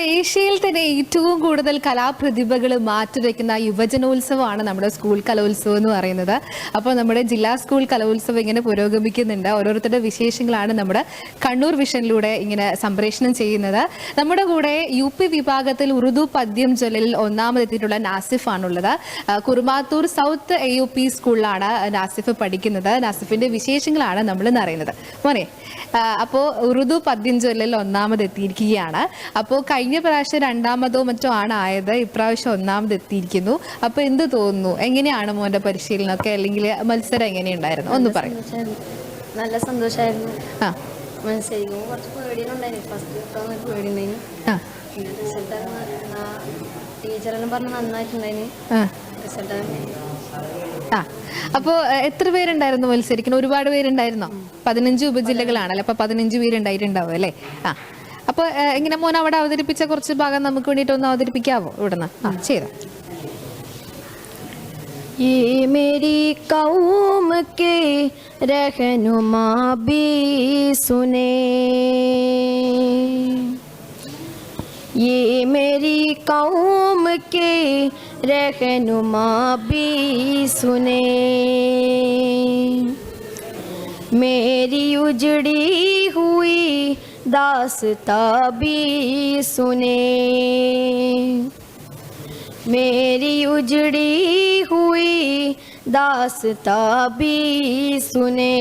ഏഷ്യയിൽ തന്നെ ഏറ്റവും കൂടുതൽ കലാപ്രതിഭകൾ മാറ്റുരയ്ക്കുന്ന യുവജനോത്സവമാണ് നമ്മുടെ സ്കൂൾ കലോത്സവം എന്ന് പറയുന്നത്. അപ്പോൾ നമ്മുടെ ജില്ലാ സ്കൂൾ കലോത്സവം ഇങ്ങനെ പുരോഗമിക്കുന്നുണ്ട്. ഓരോരുത്തരുടെ വിശേഷങ്ങളാണ് നമ്മുടെ കണ്ണൂർ വിഷനിലൂടെ ഇങ്ങനെ സംപ്രേഷണം ചെയ്യുന്നത്. നമ്മുടെ കൂടെ യു പി വിഭാഗത്തിൽ ഉറുദു പദ്യം ജ്വലിൽ ഒന്നാമതെത്തിയിട്ടുള്ള നാസിഫ് ആണുള്ളത് ആ, Kurumathur south A U P സ്കൂളിലാണ് നാസിഫ് പഠിക്കുന്നത്. നാസിഫിന്റെ വിശേഷങ്ങളാണ് നമ്മൾ ഇന്ന് അറിയുന്നത്. മോനെ ആ, അപ്പോ ഉറുദു പദ്യം ജ്വല്ലലിൽ ഒന്നാമത് എത്തിയിരിക്കുകയാണ്. അപ്പോൾ കഴിഞ്ഞ പ്രാവശ്യം രണ്ടാമതോ മറ്റോ ആണ് ആയത് ഇപ്രാവശ്യം ഒന്നാമത് എത്തിയിരിക്കുന്നു. അപ്പോൾ എന്ത് തോന്നുന്നു? എങ്ങനെയാണ് മോന്റെ പരിശീലനമൊക്കെ? അല്ലെങ്കിൽ മത്സരം എങ്ങനെയുണ്ടായിരുന്നു? ഒന്ന് പറയും. നല്ല സന്തോഷമായിരുന്നു ആ. കുറച്ച് പേടിയുണ്ടായിരുന്നു ഫസ്റ്റ് കിട്ടാൻ പേടിയുണ്ടായിരുന്നു ആ. പിന്നെ റിസൾട്ട് ടീച്ചറെല്ലാം പറഞ്ഞ് നന്നായിട്ടുണ്ടായിരുന്നു റിസൾട്ട് ആ. അപ്പോൾ എത്ര പേരുണ്ടായിരുന്നു മത്സരിക്കുന്ന ഒരുപാട് പേരുണ്ടായിരുന്നോ പതിനഞ്ച് ഉപജില്ലകളാണല്ലോ അപ്പൊ പതിനഞ്ച് പേരുണ്ടായിട്ടുണ്ടാവും അല്ലേ ആ അപ്പോൾ എങ്ങനെ മോൻ അവിടെ അവതരിപ്പിച്ച കുറച്ച് ഭാഗം നമുക്ക് വേണ്ടിയിട്ട് ഒന്ന് അവതരിപ്പിക്കാവോ ഇവിടുന്ന് ആ ചെയ്തോ ये मेरी कौम के रहनुमा भी सुने ये मेरी कौम के रहनुमा भी सुने मेरी उजड़ी हुई दासता भी सुने मेरी उजड़ी हुई दासता भी सुने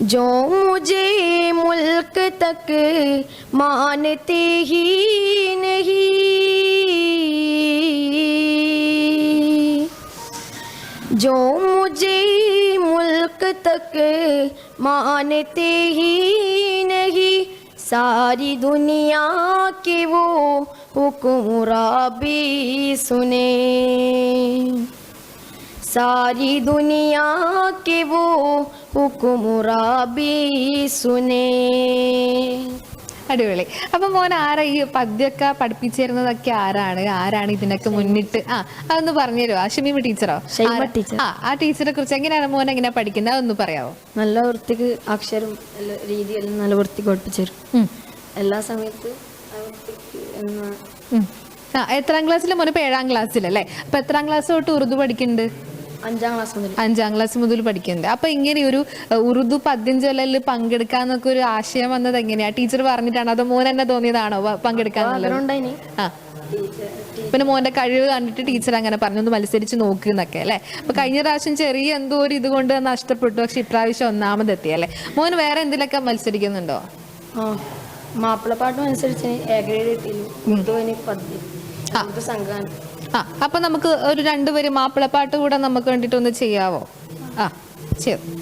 جو مجھے ملک تک مانتے ہی نہیں۔ جو مجھے ملک تک مانتے ہی نہیں، ساری دنیا کے وہ حکمراں بھی سنے۔ ساری دنیا کے وہ ഉക്കുമുറാബീസുനേ അടിപൊളി. അപ്പൊ മോൻ ആരാ ഈ പദ്യൊക്കെ പഠിപ്പിച്ചിരുന്നതൊക്കെ ആരാണ്? ആരാണ് ഇതിനൊക്കെ മുന്നിട്ട്? ആ അതൊന്ന് പറഞ്ഞുതരുമോ അഷമീമ ടീച്ചറോ? ടീച്ചർ. ആ ആ ടീച്ചറെ കുറിച്ച് എങ്ങനെയാണ് മോൻ എങ്ങനെ പഠിക്കുന്നത്? അതൊന്ന് പറയാവോ? നല്ല വൃത്തിക്ക് അക്ഷരം രീതിയെല്ലാം നല്ല വൃത്തിക്ക് പഠിപ്പിച്ചു എല്ലാ സമയത്തും എത്രാം ക്ലാസ്സിലും? മോനിപ്പോ ഏഴാം ക്ലാസ്സിലല്ലേ? അപ്പൊ എത്രാം ക്ലാസ് തൊട്ട് ഉറുദു പഠിക്കുന്നുണ്ട്? അഞ്ചാം ക്ലാസ് മുതൽ. അഞ്ചാം ക്ലാസ് മുതൽ പഠിക്കുന്നുണ്ട്. അപ്പൊ ഇങ്ങനെ ഒരു ഉറുദു പദ്യം ചൊല്ലലിൽ പങ്കെടുക്കാന്നൊക്കെ ഒരു ആശയം വന്നത് എങ്ങനെയാ? ടീച്ചർ പറഞ്ഞിട്ടാണ്? അതോ മോൻ തന്നെ തോന്നിയതാണോ പങ്കെടുക്കാൻ പങ്കെടുക്കാന്നുള്ളത്? ആ. പിന്നെ മോന്റെ കഴിവ് കണ്ടിട്ട് ടീച്ചർ അങ്ങനെ പറഞ്ഞു ഒന്ന് മത്സരിച്ച് നോക്കുന്നൊക്കെ അല്ലേ? അപ്പൊ കഴിഞ്ഞ പ്രാവശ്യം ചെറിയ എന്തോ ഒരു ഇത് കൊണ്ട് നഷ്ടപ്പെട്ടു. പക്ഷെ ഇപ്രാവശ്യം ഒന്നാമതെത്തി അല്ലെ? മോൻ വേറെ എന്തിലൊക്കെ മത്സരിക്കുന്നുണ്ടോ? മാപ്പിളപ്പാട്ടും അനുസരിച്ച് ആ അപ്പൊ നമുക്ക് ഒരു രണ്ടുപേരും മാപ്പിളപ്പാട്ട് കൂടെ നമുക്ക് വേണ്ടിട്ട് ഒന്ന് ചെയ്യാവോ? ആ ചെയ്തു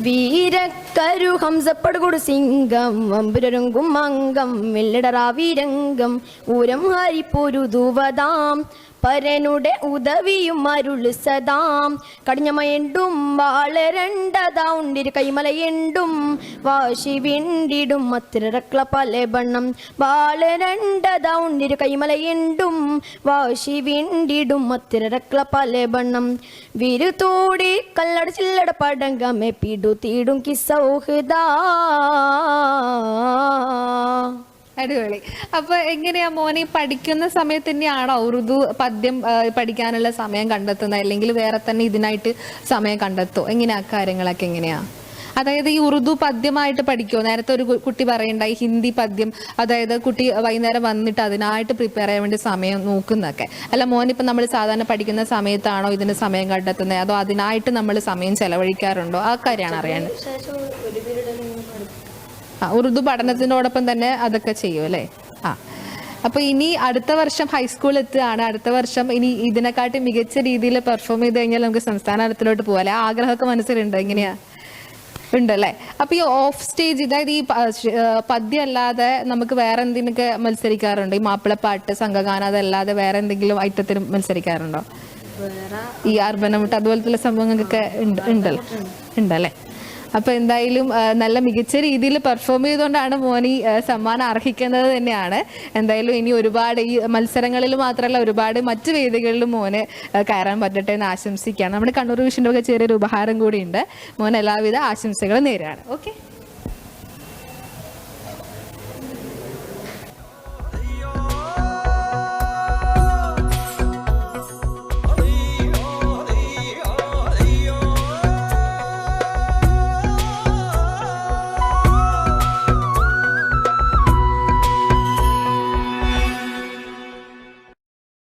വീരക്കരു ഹംസപ്പടുകൊടു സിംഗം വമ്പുരരുങ്കും അംഗം വെള്ളിടറാ വീരംഗം ഊരം ഹരിപ്പൊരുതുവതാം പരനുടെ ഉദവിയും അരുൾ സദാം. കടിഞ്ഞമയണ്ടും വാളരണ്ടതാ ഉണ്ടിരു കൈമലയണ്ടും. വാശി വിണ്ടിടും മത്തിരക്കള പല ബണ്ണം വാളരണ്ടതാ ഉണ്ടിരു കൈമലയണ്ടും. വാശി വിണ്ടിടും മത്തിരക്കള പല ബണ്ണം വിരുതോടി കല്ലട ചില്ലട പടങ്കമെ പിടു തീടും കിസൗഹൃദാ. അടിപൊളി. അപ്പൊ എങ്ങനെയാ മോനെ പഠിക്കുന്ന സമയത്ത് തന്നെയാണോ ഉറുദു പദ്യം പഠിക്കാനുള്ള സമയം കണ്ടെത്തുന്നത്? അല്ലെങ്കിൽ വേറെ തന്നെ ഇതിനായിട്ട് സമയം കണ്ടെത്തോ? എങ്ങനെയാ കാര്യങ്ങളൊക്കെ എങ്ങനെയാ? അതായത് ഈ ഉറുദു പദ്യമായിട്ട് പഠിക്കുമോ നേരത്തെ ഒരു കുട്ടി പറയണ്ടായി ഹിന്ദി പദ്യം അതായത് കുട്ടി വൈകുന്നേരം വന്നിട്ട് അതിനായിട്ട് പ്രിപ്പയർ ചെയ്യാൻ വേണ്ടി സമയം നോക്കുന്നൊക്കെ. അല്ല മോനിപ്പം നമ്മൾ സാധാരണ പഠിക്കുന്ന സമയത്താണോ ഇതിന് സമയം കണ്ടെത്തുന്നത്? അതോ അതിനായിട്ട് നമ്മൾ സമയം ചെലവഴിക്കാറുണ്ടോ? ആ കാര്യമാണ് ആ ഉറുദു പഠനത്തിനോടൊപ്പം തന്നെ അതൊക്കെ ചെയ്യും അല്ലേ? ആ. അപ്പൊ ഇനി അടുത്ത വർഷം ഹൈസ്കൂൾ എത്തുകയാണ്. അടുത്ത വർഷം ഇനി ഇതിനെക്കാട്ടി മികച്ച രീതിയിൽ പെർഫോം ചെയ്ത് കഴിഞ്ഞാൽ നമുക്ക് സംസ്ഥാന തലത്തിലോട്ട് പോകാം അല്ലെ? ആഗ്രഹമൊക്കെ മനസ്സിലുണ്ടോ എങ്ങനെയാ ഉണ്ടല്ലേ അപ്പൊ ഈ ഓഫ് സ്റ്റേജ് അതായത് ഈ പദ്യം അല്ലാതെ നമുക്ക് വേറെ എന്തിനൊക്കെ മത്സരിക്കാറുണ്ടോ? ഈ മാപ്പിളപ്പാട്ട് സംഘഗാനം അതല്ലാതെ വേറെ എന്തെങ്കിലും ഐറ്റത്തിന് മത്സരിക്കാറുണ്ടോ? ഈ അർബനമുട്ട് അതുപോലത്തെ സംഭവങ്ങൾക്കൊക്കെ ഉണ്ട് ഉണ്ടല്ലോ. ഉണ്ടല്ലേ? അപ്പൊ എന്തായാലും നല്ല മികച്ച രീതിയിൽ പെർഫോം ചെയ്തുകൊണ്ടാണ് മോനി സമ്മാനം അർഹിക്കുന്നത് തന്നെയാണ്. എന്തായാലും ഇനി ഒരുപാട് ഈ മത്സരങ്ങളിൽ മാത്രമല്ല ഒരുപാട് മറ്റ് വേദികളിലും മോന് കയറാൻ പറ്റട്ടെ എന്ന് ആശംസിക്കുകയാണ്. നമ്മുടെ കണ്ണൂർ വിഷന്റെ ഒക്കെ ചെറിയൊരു ഉപഹാരം കൂടിയുണ്ട്. മോൻ എല്ലാവിധ ആശംസകളും നേരാണ് ഓക്കെ.